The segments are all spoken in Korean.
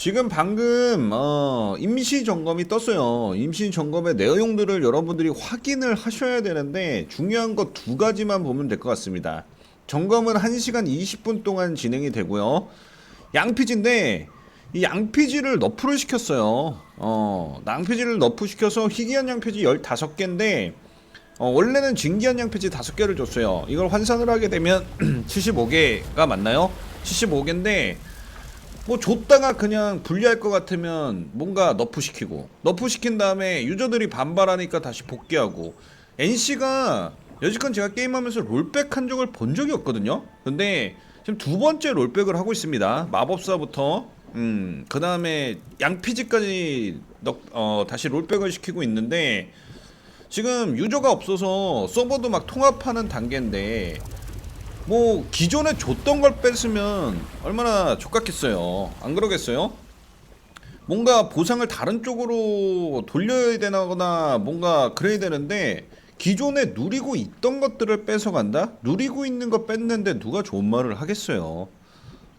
지금 방금 어, 임시 점검이 떴어요. 임시 점검의 내용들을 여러분들이 확인을 하셔야 되는데 중요한 거두 가지만 보면 될 것 같습니다. 점검은 1시간 20분 동안 진행이 되고요. 양피지인데 이 양피지를 너프를 시켰어요. 어, 양피지를 너프 시켜서 희귀한 양피지 15개인데 어, 원래는 진기한 양피지 5개를 줬어요. 이걸 환산을 하게 되면 75개가 맞나요? 75개인데 뭐 줬다가 그냥 분리할 것 같으면 뭔가 너프 시키고 너프 시킨 다음에 유저들이 반발하니까 다시 복귀하고 NC가 여지껏 제가 게임하면서 롤백 한 적을 본 적이 없거든요. 근데 지금 두 번째 롤백을 하고 있습니다. 마법사부터 음, 그 다음에 양피지까지 넉- 어, 다시 롤백을 시키고 있는데 지금 유저가 없어서 서버도 막 통합하는 단계인데 뭐 기존에 줬던 걸 뺐으면 얼마나 족같겠어요. 안 그러겠어요? 뭔가 보상을 다른 쪽으로 돌려야 되나거나 뭔가 그래야 되는데 기존에 누리고 있던 것들을 뺏어간다? 누리고 있는 거 뺐는데 누가 좋은 말을 하겠어요.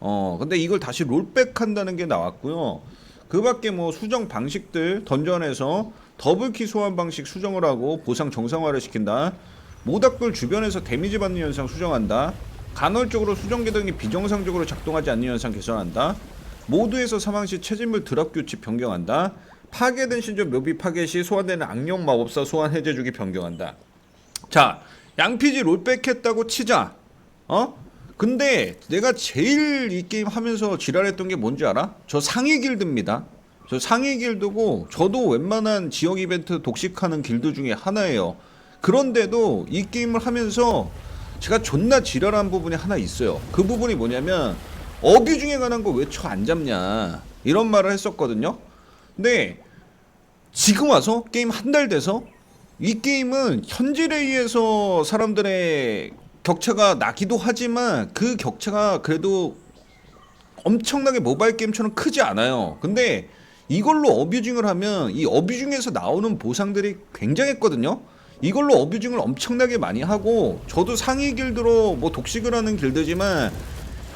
어, 근데 이걸 다시 롤백 한다는 게 나왔고요. 그 밖에 뭐 수정 방식들 던전에서 더블키 소환 방식 수정을 하고 보상 정상화를 시킨다. 모닥불 주변에서 데미지 받는 현상 수정한다. 간헐적으로 수정 계등이 비정상적으로 작동하지 않는 현상 개선한다. 모두에서 사망 시 체질물 드랍 규칙 변경한다. 파괴된 신전 묘비 파괴 시 소환되는 악령 마법사 소환 해제 주기 변경한다. 자, 양피지 롤백 했다고 치자. 어? 근데 내가 제일 이 게임 하면서 지랄했던 게 뭔지 알아? 저 상위 길드입니다. 저 상위 길드고 저도 웬만한 지역 이벤트 독식하는 길드 중에 하나예요. 그런데도 이 게임을 하면서 제가 존나 지랄한 부분이 하나 있어요. 그 부분이 뭐냐면 어뷰 중에 관한 거 왜 쳐 안 잡냐 이런 말을 했었거든요. 근데 지금 와서 게임 한 달 돼서 이 게임은 현질에 의해서 사람들의 격차가 나기도 하지만 그 격차가 그래도 엄청나게 모바일 게임처럼 크지 않아요. 근데 이걸로 어뷰징을 하면 이 어뷰징에서 나오는 보상들이 굉장했거든요. 이걸로 어뷰징을 엄청나게 많이 하고 저도 상위 길드로 뭐 독식을 하는 길드지만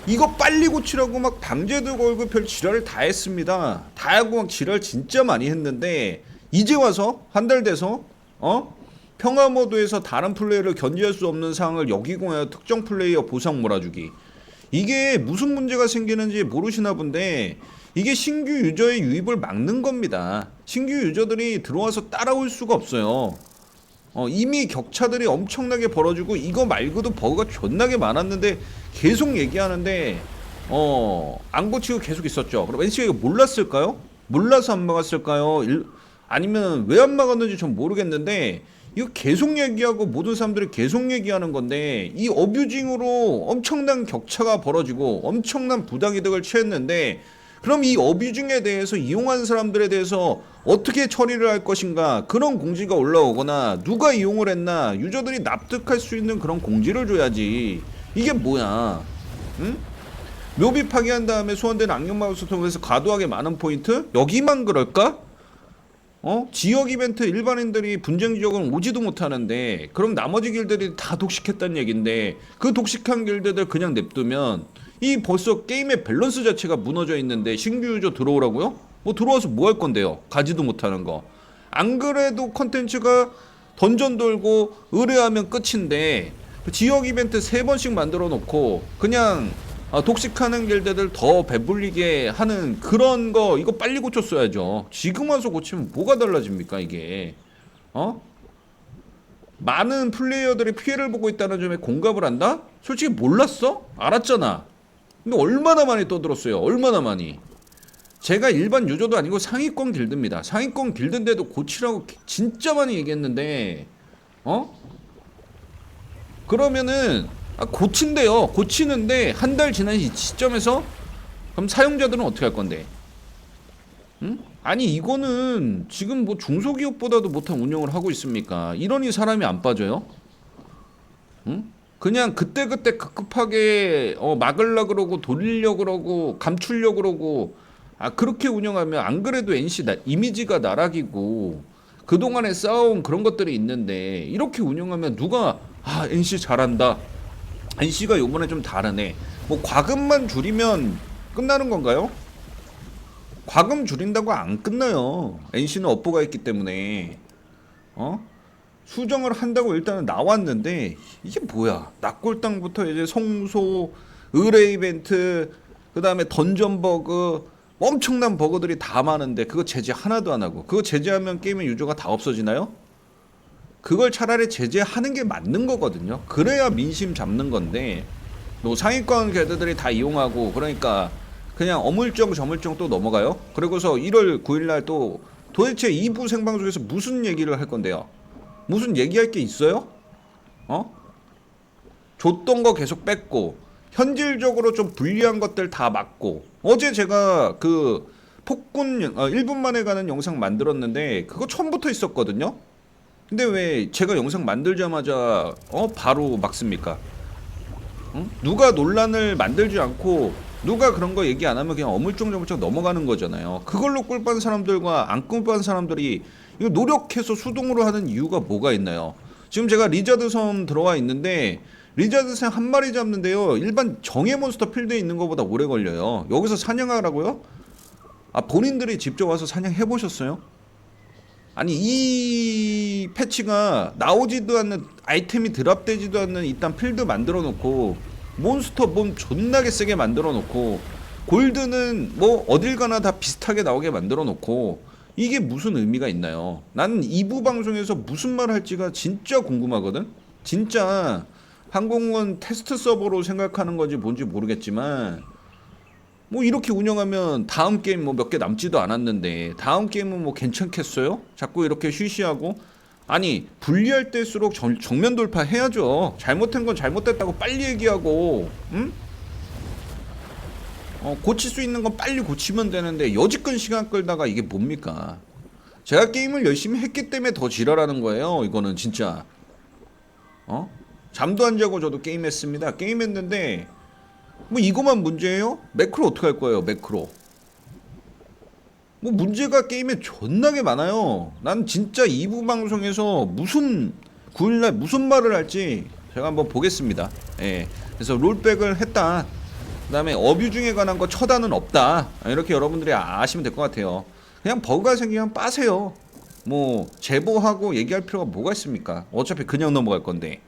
이거 빨리 고치라고 막 방제도 걸고 별 지랄을 다 했습니다. 다 하고 막 지랄 진짜 많이 했는데 이제 와서 한 달 돼서 어 평화 모드에서 다른 플레이를 견제할 수 없는 상황을 역이공하여 특정 플레이어 보상 몰아주기. 이게 무슨 문제가 생기는지 모르시나 본데 이게 신규 유저의 유입을 막는 겁니다. 신규 유저들이 들어와서 따라올 수가 없어요. 어, 이미 격차들이 엄청나게 벌어지고 이거 말고도 버그가 존나게 많았는데 계속 얘기하는데 어, 안 고치고 계속 있었죠. 그럼 NC가 몰랐을까요? 몰라서 안 막았을까요? 일- 아니면 왜 안 막았는지 전 모르겠는데 이거 계속 얘기하고 모든 사람들이 계속 얘기하는 건데 이 어뷰징으로 엄청난 격차가 벌어지고 엄청난 부당이득을 취했는데 그럼 이 어뷰징에 대해서 이용한 사람들에 대해서 어떻게 처리를 할 것인가 그런 공지가 올라오거나 누가 이용을 했나 유저들이 납득할 수 있는 그런 공지를 줘야지 이게 뭐야 응? 묘비 파괴한 다음에 소환된 악령 마우스 통해서 과도하게 많은 포인트? 여기만 그럴까? 어? 지역 이벤트 일반인들이 분쟁 지역은 오지도 못하는데 그럼 나머지 길들이 다 독식했다는 얘긴데 그 독식한 길드들 그냥 냅두면 이 벌써 게임의 밸런스 자체가 무너져 있는데 신규 유저 들어오라고요? 뭐 들어와서 뭐 할 건데요? 가지도 못하는 거. 안 그래도 컨텐츠가 던전 돌고 의뢰하면 끝인데 그 지역 이벤트 세 번씩 만들어 놓고 그냥 아, 독식하는 길드들 더 배불리게 하는 그런 거 이거 빨리 고쳤어야죠. 지금 와서 고치면 뭐가 달라집니까 이게? 어? 많은 플레이어들이 피해를 보고 있다는 점에 공감을 한다? 솔직히 몰랐어? 알았잖아. 근데 얼마나 많이 떠들었어요. 얼마나 많이. 제가 일반 유저도 아니고 상위권 길드입니다. 상위권 길드인데도 고치라고 진짜 많이 얘기했는데, 어? 그러면은 아, 고친대요. 고치는데 한 달 지난 이 시점에서 그럼 사용자들은 어떻게 할 건데? 응? 아니 이거는 지금 뭐 중소기업보다도 못한 운영을 하고 있습니까? 이러니 사람이 안 빠져요? 응? 그냥 그때그때 급급하게 어, 막으려 그러고 돌리려 그러고 감추려 그러고 아 그렇게 운영하면 안 그래도 NC 나, 이미지가 나락이고 그동안에 쌓아온 그런 것들이 있는데 이렇게 운영하면 누가 아 NC 잘한다 NC가 요번에 좀 다르네 뭐 과금만 줄이면 끝나는 건가요? 과금 줄인다고 안 끝나요. NC는 업보가 있기 때문에 어 수정을 한다고 일단은 나왔는데 이게 뭐야? 낙골당부터 이제 송소 의뢰 이벤트 그 다음에 던전 버그 엄청난 버그들이 다 많은데 그거 제재 하나도 안 하고 그거 제재하면 게임의 유저가 다 없어지나요? 그걸 차라리 제재하는 게 맞는 거거든요. 그래야 민심 잡는 건데 뭐 상위권 개들이 다 이용하고 그러니까 그냥 어물쩡 저물쩡 또 넘어가요. 그리고서 1월 9일 날 또 도대체 2부 생방송에서 무슨 얘기를 할 건데요? 무슨 얘기할 게 있어요? 어? 줬던 거 계속 뺐고 현실적으로 좀 불리한 것들 다 막고 어제 제가 그 폭군 어, 1분 만에 가는 영상 만들었는데 그거 처음부터 있었거든요. 근데 왜 제가 영상 만들자마자 어 바로 막습니까? 응? 누가 논란을 만들지 않고 누가 그런 거 얘기 안 하면 그냥 어물쩡저물쩡 넘어가는 거잖아요. 그걸로 꿀빤 사람들과 안 꿀빤 사람들이 이거 노력해서 수동으로 하는 이유가 뭐가 있나요? 지금 제가 리자드 섬 들어와 있는데 리자드 섬 한 마리 잡는데요. 일반 정예 몬스터 필드에 있는 것보다 오래 걸려요. 여기서 사냥하라고요? 아 본인들이 직접 와서 사냥해 보셨어요? 아니 이 패치가 나오지도 않는 아이템이 드랍되지도 않는 일단 필드 만들어 놓고 몬스터 몸 존나게 세게 만들어 놓고 골드는 뭐 어딜 가나 다 비슷하게 나오게 만들어 놓고 이게 무슨 의미가 있나요? 나는 2부 방송에서 무슨 말 할지가 진짜 궁금하거든. 진짜 항공권 테스트 서버로 생각하는 건지 뭔지 모르겠지만 뭐 이렇게 운영하면 다음 게임 뭐 몇 개 남지도 않았는데 다음 게임은 뭐 괜찮겠어요? 자꾸 이렇게 쉬쉬하고 아니 불리할 때일수록 정, 정면 돌파 해야죠. 잘못한 건 잘못됐다고 빨리 얘기하고 응? 어, 고칠 수 있는 건 빨리 고치면 되는데 여지껏 시간 끌다가 이게 뭡니까? 제가 게임을 열심히 했기 때문에 더 지랄하는 거예요. 이거는 진짜 어? 잠도 안 자고 저도 게임했습니다. 게임했는데 뭐 이거만 문제예요? 매크로 어떻게 할 거예요? 매크로. 뭐 문제가 게임에 존나게 많아요. 난 진짜 2부 방송에서 무슨 9일날 무슨 말을 할지 제가 한번 보겠습니다. 예. 그래서 롤백을 했다. 그 다음에 어뷰중에 관한 거 처단은 없다. 이렇게 여러분들이 아시면 될 것 같아요. 그냥 버그가 생기면 빠세요. 뭐 제보하고 얘기할 필요가 뭐가 있습니까? 어차피 그냥 넘어갈 건데.